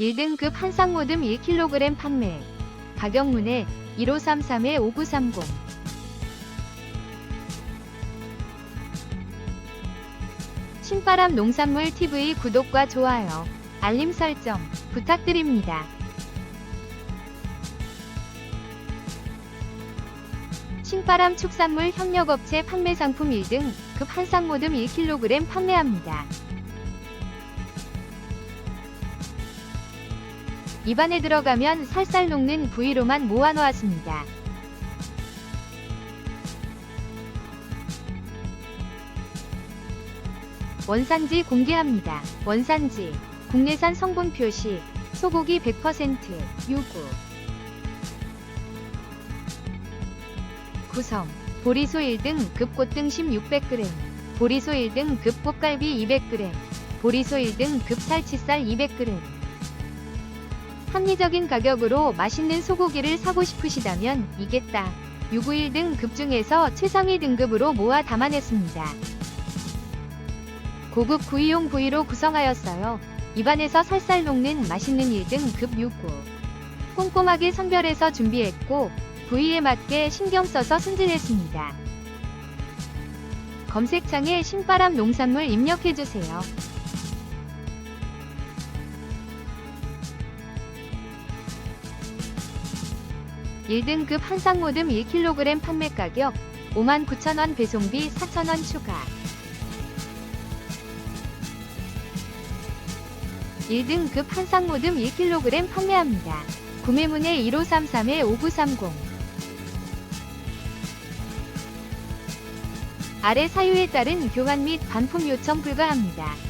1등급 한상모듬 1kg 판매. 가격문의 1533-5930. 신바람 농산물 TV 구독과 좋아요, 알림 설정 부탁드립니다. 신바람 축산물 협력업체 판매 상품 1등 급 한상모듬 1kg 판매합니다. 입안에 들어가면 살살 녹는 부위로만 모아놓았습니다. 원산지 공개합니다. 원산지 국내산 성분 표시 소고기 100% 유구 구성 보리소 1등 급꽃등심 600g 보리소 1등 급꽃갈비 200g 보리소 1등 급살치살 200g 합리적인 가격으로 맛있는 소고기를 사고 싶으시다면 이겠다. 691등 급 중에서 최상위 등급으로 모아 담아냈습니다. 고급 구이용 부위로 구성하였어요. 입안에서 살살 녹는 맛있는 1등 급 6구. 꼼꼼하게 선별해서 준비했고 부위에 맞게 신경 써서 손질했습니다. 검색창에 신바람 농산물 입력해주세요. 1등급 한상모듬 1kg 판매 가격 59,000원 배송비 4,000원 추가 1등급 한상모듬 1kg 판매합니다. 구매문의 1533-5930 아래 사유에 따른 교환 및 반품 요청 불가합니다.